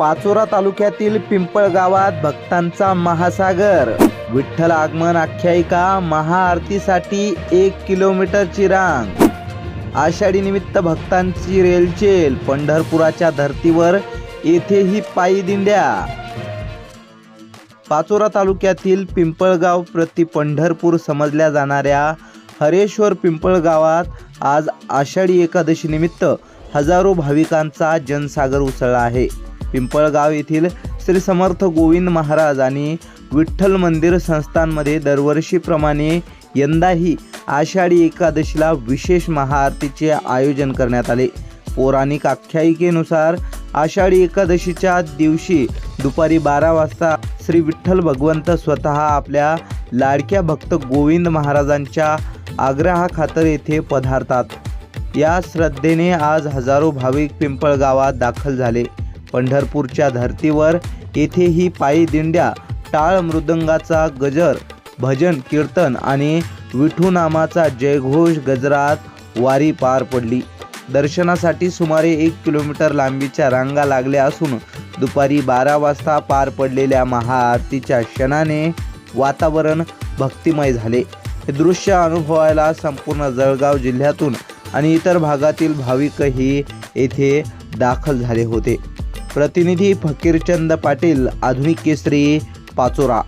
पाचोरा तालुक्यातील पिंपळ गावात भक्तांचा महासागर. विठ्ठल आगमन आख्यायिका महाआरतीसाठी एक किलोमीटरची रांग आषाढी निमित्त भक्तांची रेलचेल पंढरपुराच्या धर्तीवर येथेही पायी दिंड्या. पाचोरा तालुक्यातील पिंपळगाव प्रति पंढरपूर समजल्या जाणाऱ्या हरेश्वर पिंपळ गावात आज आषाढी एकादशी निमित्त हजारो भाविकांचा जनसागर उसळला आहे. पिंपळगाव येथील श्री समर्थ गोविंद महाराज आणि विठ्ठल मंदिर संस्थांमध्ये दरवर्षीप्रमाणे यंदाही आषाढी एकादशीला विशेष महाआरतीचे आयोजन करण्यात आले. पौराणिक आख्यायिकेनुसार आषाढी एकादशीच्या दिवशी दुपारी बारा वाजता श्री विठ्ठल भगवंत स्वतः आपल्या लाडक्या भक्त गोविंद महाराजांच्या आग्रहाखातर येथे पधारतात. या श्रद्धेने आज हजारो भाविक पिंपळगावात दाखल झाले. पंढरपूरच्या धर्तीवर येथेही पायी दिंड्या टाळ मृदंगाचा गजर भजन कीर्तन आणि विठू नामाचा जयघोष गजरात वारी पार पडली. दर्शनासाठी सुमारे एक किलोमीटर लांबीच्या रांगा लागल्या असून दुपारी बारा वाजता पार पडलेल्या महाआरतीच्या क्षणाने वातावरण भक्तिमय झाले. हे दृश्य अनुभवायला संपूर्ण जळगाव जिल्ह्यातून आणि इतर भागातील भाविकही येथे दाखल झाले होते. प्रतिनिधी फकीरचंद पाटील आधुनिक केसरी पाचोरा.